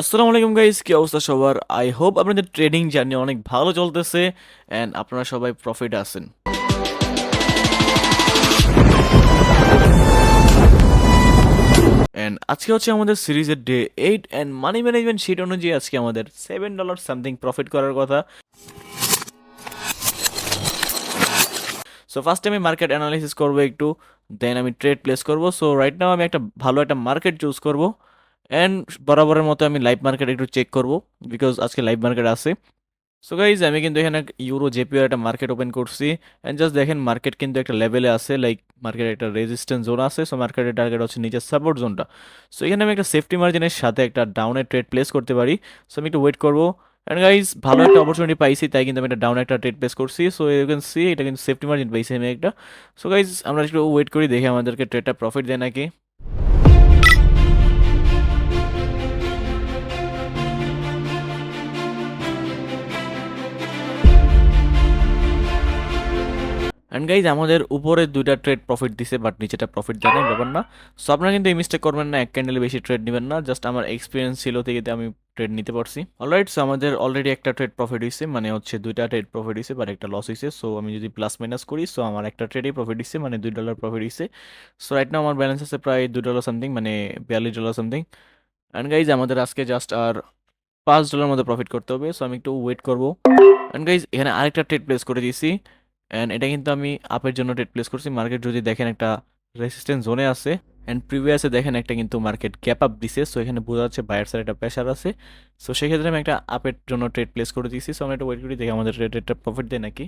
আসসালামু আলাইকুম গাইস কি অবস্থা সবার? আই হোপ আপনাদের ট্রেডিং জার্নি অনেক ভালো চলতেছে অ্যান্ড আপনারা সবাই প্রফিট আছেন। অ্যান্ড আজকে হচ্ছে আমাদের সিরিজের day eight and money management sheet অনুযায়ী আজকে আমাদের সেভেন ডলার সামথিং প্রফিট করার কথা। সো ফার্স্ট আমি মার্কেট অ্যানালাইসিস করব একটু দেন আমি ট্রেড প্লেস করব। সো রাইট নাও আমি একটা ভালো একটা মার্কেট চুজ করব। অ্যান্ড বরাবরের মতো আমি লাইভ মার্কেট একটু চেক করব বিকজ আজকে লাইভ মার্কেট আছে। সো গাইজ আমি কিন্তু এখানে ইউরো জেপিওর একটা মার্কেট ওপেন করছি। অ্যান্ড জাস্ট দেখেন মার্কেট কিন্তু একটা লেভেলে আছে লাইক মার্কেট একটা রেজিস্ট্যান্স জোন আছে। সো মার্কেটের টার্গেট হচ্ছে নিচের সাপোর্ট জোনটা সো এখানে আমি একটা সেফটি মার্জিনের সাথে একটা ডাউনের ট্রেড প্লেস করতে পারি। সো আমি একটু ওয়েট করব। অ্যান্ড গাইজ ভালো একটা অপরচুনিটি পাইছি, তাই কিন্তু আমি একটা ডাউন একটা ট্রেড প্লেস করছি। সো ইউ ক্যান সি এটা কিন্তু সেফটি মার্জিন পাইছি আমি একটা। সো গাইজ আমরা একটু ওয়েট করি, দেখে আমাদেরকে ট্রেডটা প্রফিট দেয় নাকি। অ্যান্ড গাইজ আমাদের উপরে দুইটা ট্রেড প্রফিট দিছে বাট নিচেটা প্রফিট দেয় না ব্যাপার না। সো আপনারা কিন্তু এই মিস্টেক করবেন না, এক ক্যান্ডেলে বেশি ট্রেড নেবেন না জাস্ট আমার এক্সপিরিয়েন্স ছিল থেকে আমি ট্রেড নিতে পারছি। অলরাইট সো আমাদের অলরেডি একটা ট্রেড প্রফিট হয়েছে মানে হচ্ছে দুইটা ট্রেড প্রফিট হয়েছে বাট একটা লস হয়েছে সো আমি যদি প্লাস মাইনাস করি সো আমার একটা ট্রেডেই প্রফিট হয়েছে মানে দুই ডলার প্রফিট হয়েছে সো রাইট না আমার ব্যালেন্স আছে প্রায় দুই ডলার সামথিং মানে বিয়াল্লিশ ডলার সামথিং অ্যান্ড গাইজ আমাদের আজকে জাস্ট আর পাঁচ ডলার মধ্যে প্রফিট করতে হবে সো আমি একটু ওয়েট করব। অ্যান্ড গাইজ এখানে আরেকটা ট্রেড প্লেস করে দিয়েছি। অ্যান্ড এটা কিন্তু আমি আপের জন্য ট্রেড প্লেস করছি। মার্কেট যদি দেখেন একটা রেসিস্ট্যান্স জোনে আছে অ্যান্ড প্রিভিয়াসে দেখেন একটা কিন্তু মার্কেট গ্যাপ আপ দিছে। সো এখানে বোঝা যাচ্ছে বায়ার সাইড একটা প্রেশার আছে। সো সেক্ষেত্রে আমি একটা আপের জন্য ট্রেড প্লেস করে দিয়েছি। সো আমি একটা ওয়েট করি, দেখি আমাদের ট্রেডটা প্রফিট দেয় নাকি।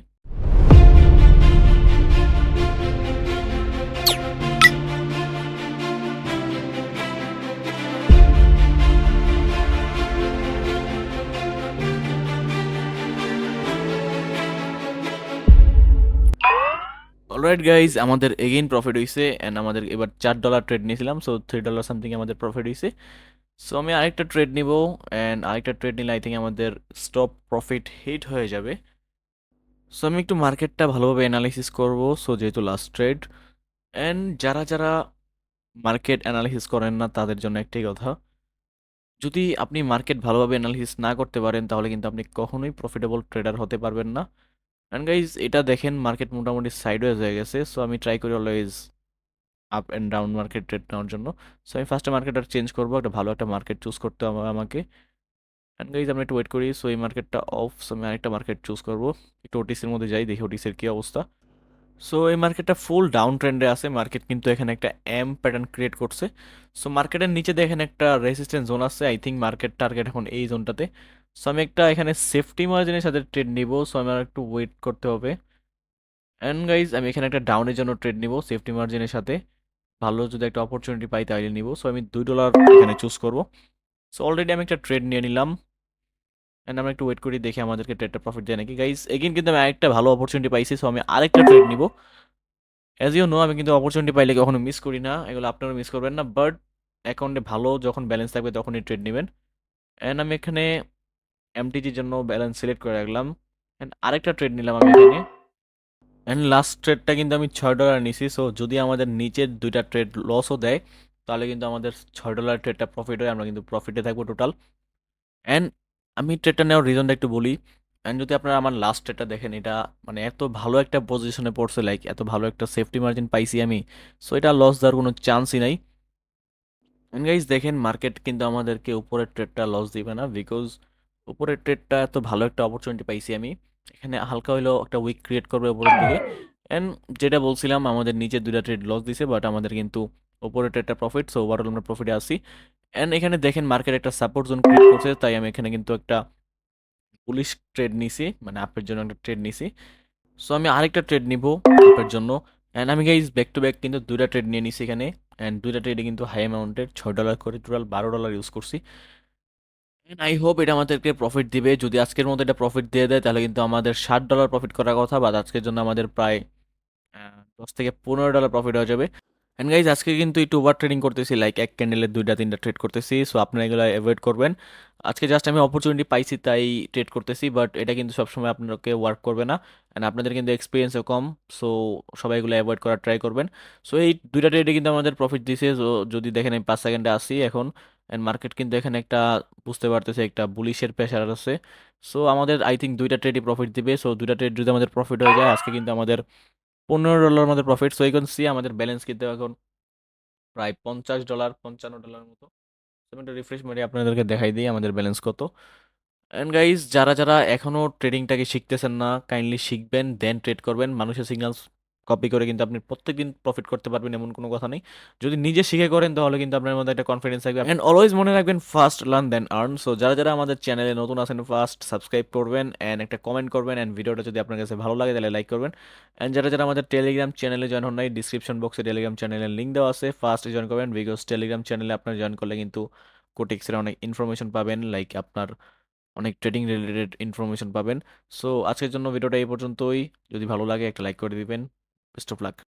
অলরাইট গাইজ আমাদের এগেইন প্রফিট হয়েছে অ্যান্ড আমাদের এবার চার ডলার ট্রেড নিয়েছিলাম সো থ্রি ডলার সামথিং আমাদের প্রফিট হয়েছে সো আমি আরেকটা ট্রেড নিব অ্যান্ড আরেকটা ট্রেড নিলে আই থিঙ্ক আমাদের স্টপ প্রফিট হিট হয়ে যাবে। সো আমি একটু মার্কেটটা ভালোভাবে অ্যানালাইসিস করব সো যেহেতু লাস্ট ট্রেড অ্যান্ড যারা যারা মার্কেট অ্যানালাইসিস করেন না, তাদের জন্য একটাই কথা। যদি আপনি মার্কেট ভালোভাবে অ্যানালিসিস না করতে পারেন, তাহলে কিন্তু আপনি কখনোই প্রফিটেবল ট্রেডার হতে পারবেন না। অ্যান্ড গাইজ এটা দেখেন মার্কেট মোটামুটি সাইডওয়েজ হয়ে গেছে সো আমি ট্রাই করি always up and down market trade নেওয়ার জন্য। সো আমি ফার্স্টে মার্কেটটা চেঞ্জ করব, একটা ভালো একটা মার্কেট চুজ করতে হবে আমাকে। অ্যান্ড গাইজ আমি একটু ওয়েট করি সো এই মার্কেটটা অফ সো আমি আরেকটা মার্কেট চুজ করব। একটু ওটিসির মধ্যে যাই, দেখি ওটিসির কী অবস্থা। সো এই মার্কেটটা ফুল ডাউন ট্রেন্ডে আছে মার্কেট কিন্তু এখানে একটা এম প্যাটার্ন ক্রিয়েট করছে। সো মার্কেটের নিচে দেখেন একটা রেসিস্ট্যান্স জোন আছে আই থিঙ্ক মার্কেট টার্গেট এখন এই জোনটাতে সো আমি একটা এখানে সেফটি মার্জিনের সাথে ট্রেড নিব সো আমার একটু ওয়েট করতে হবে। অ্যান্ড গাইজ আমি এখানে একটা ডাউনের জন্য ট্রেড নিব সেফটি মার্জিনের সাথে। ভালো যদি একটা অপরচুনিটি পাই তাহলে নিব সো আমি দুই ডলার এখানে চুজ করব। সো অলরেডি আমি একটা ট্রেড নিয়ে নিলাম। অ্যান্ড আমরা একটু ওয়েট করি, দেখি আমাদেরকে ট্রেডটা প্রফিট দেয় নাকি। গাইজ এগেন কিন্তু আমি আরেকটা ভালো অপরচুনিটি পাইছি সো আমি আরেকটা ট্রেড নিব। অ্যাজ ইউ নো আমি কিন্তু অপরচুনিটি পাইলে কখনো মিস করি না, এগুলো আপনারা মিস করবেন না বাট অ্যাকাউন্টে ভালো যখন ব্যালেন্স থাকবে তখনই ট্রেড নেবেন। অ্যান্ড আমি এখানে এমটিজির জন্য ব্যালেন্স সিলেক্ট করে রাখলাম। অ্যান্ড আরেকটা ট্রেড নিলাম আমি এখানে। অ্যান্ড লাস্ট ট্রেডটা কিন্তু আমি ছয় ডলার নিছি। সো যদি আমাদের নিচের দুইটা ট্রেড লসও দেয়, তাহলে কিন্তু আমাদের ছয় ডলার ট্রেডটা প্রফিট হয় আমরা কিন্তু প্রফিটে থাকব টোটাল অ্যান্ড আমি ট্রেডটা নেওয়ার রিজনটা একটু বলি। অ্যান্ড যদি আপনারা আমার লাস্ট ট্রেডটা দেখেন, এটা মানে এত ভালো একটা পজিশনে পড়ছে লাইক এত ভালো একটা সেফটি মার্জিন পাইছি আমি। সো এটা লস দেওয়ার কোনো চান্সই নাই। অ্যান্ড গাইজ দেখেন মার্কেট কিন্তু আমাদেরকে উপরের ট্রেডটা লস দিবে না। বিকজ উপরের ট্রেডটা এত ভালো একটা অপরচুনিটি পাইছি আমি। এখানে হালকা হইলেও একটা উইক ক্রিয়েট করবে উপরের দিকে। অ্যান্ড যেটা বলছিলাম, আমাদের নিচে দুইটা ট্রেড লস দিছে বাট আমাদের কিন্তু উপরের ট্রেডটা প্রফিট সো ওভারঅল আমরা প্রফিটে আসি অ্যান্ড এখানে দেখেন মার্কেট একটা সাপোর্ট জোন ক্রিয়েট করছে, তাই আমি এখানে কিন্তু একটা পুলিশ ট্রেড নিছি মানে আপের জন্য একটা ট্রেড নিছি। সো আমি আরেকটা ট্রেড নিব আপের জন্য। অ্যান্ড আমি গাইজ ব্যাক টু ব্যাক কিন্তু দুইটা ট্রেড নিয়ে নিছি এখানে। অ্যান্ড দুইটা ট্রেডে কিন্তু হাই অ্যামাউন্টের ছয় ডলার করে টোটাল বারো ডলার ইউজ করছি। অ্যান্ড আই হোপ এটা আমাদেরকে প্রফিট দিবে। যদি আজকের মধ্যে এটা প্রফিট দিয়ে দেয়, তাহলে কিন্তু আমাদের ষাট ডলার প্রফিট করার কথা বা আজকের জন্য আমাদের প্রায় দশ থেকে পনেরো ডলার প্রফিট হয়ে যাবে। অ্যান্ড গাইজ আজকে কিন্তু একটু ওভার ট্রেডিং করতেছি লাইক এক ক্যান্ডেলের দুইটা, তিনটা ট্রেড করতেছি সো আপনারা এগুলো অ্যাভয়েড করবেন। আজকে জাস্ট আমি অপরচুনিটি পাইছি, তাই ট্রেড করতেছি বাট এটা কিন্তু সবসময় আপনাকে ওয়ার্ক করবে না। অ্যান্ড আপনাদের কিন্তু এক্সপিরিয়েন্সও কম সো সবাই এগুলো অ্যাভয়েড করার ট্রাই করবেন। সো এই দুইটা ট্রেডে কিন্তু আমাদের প্রফিট দিছে যদি দেখেন আমি পাঁচ সেকেন্ডে আসি এখন অ্যান্ড মার্কেট কিন্তু এখানে একটা বুঝতে পারতেছে, একটা বুলিশের প্রেশার আছে। সো আমাদের আই থিঙ্ক দুইটা ট্রেডই প্রফিট দিবে। সো দুইটা ট্রেড যদি আমাদের প্রফিট হয়ে যায়, আজকে কিন্তু আমাদের পনেরো ডলার আমাদের প্রফিট সো এখন সি আমাদের ব্যালেন্স কিন্তু এখন প্রায় পঞ্চাশ ডলার পঞ্চান্ন ডলার মতো। একটা রিফ্রেশ মারি আপনাদেরকে দেখাই দিই, আমাদের ব্যালেন্স কত। অ্যান্ড গাইজ যারা যারা এখনও ট্রেডিংটাকে শিখতেছেন না কাইন্ডলি শিখবেন দেন ট্রেড করবেন। মানুষের সিগন্যালস কপি করে কিন্তু আপনি প্রত্যেকদিন প্রফিট করতে পারবেন এমন কোনো কথা নেই। যদি নিজে শিখে করেন, তাহলে কিন্তু আপনার মধ্যে একটা কনফিডেন্স থাকবে। অ্যান্ড অলওয়েজ মনে রাখবেন first learn then earn so যারা যারা আমাদের চ্যানেলে নতুন আছেন ফার্স্ট সাবস্ক্রাইব করবেন অ্যান্ড একটা কমেন্ট করবেন অ্যান্ড ভিডিওটা যদি আপনার কাছে ভালো লাগে, তাহলে লাইক করবেন। অ্যান্ড যারা যারা আমাদের টেলিগ্রাম চ্যানেলে জয়েন হন নাই ডিসক্রিপশন বক্সে টেলিগ্রাম চ্যানেলের লিঙ্ক দেওয়া আছে। ফার্স্ট জয়েন করবেন বিকজ টেলিগ্রাম চ্যানেলে আপনার জয়েন করলে কিন্তু কোটেক্সের অনেক ইনফরমেশন পাবেন লাইক আপনার অনেক ট্রেডিং রিলেটেড ইনফরমেশন পাবেন। সো আজকের জন্য ভিডিওটা এই পর্যন্তই। যদি ভালো লাগে, একটা লাইক করে দিবেন। Best of luck.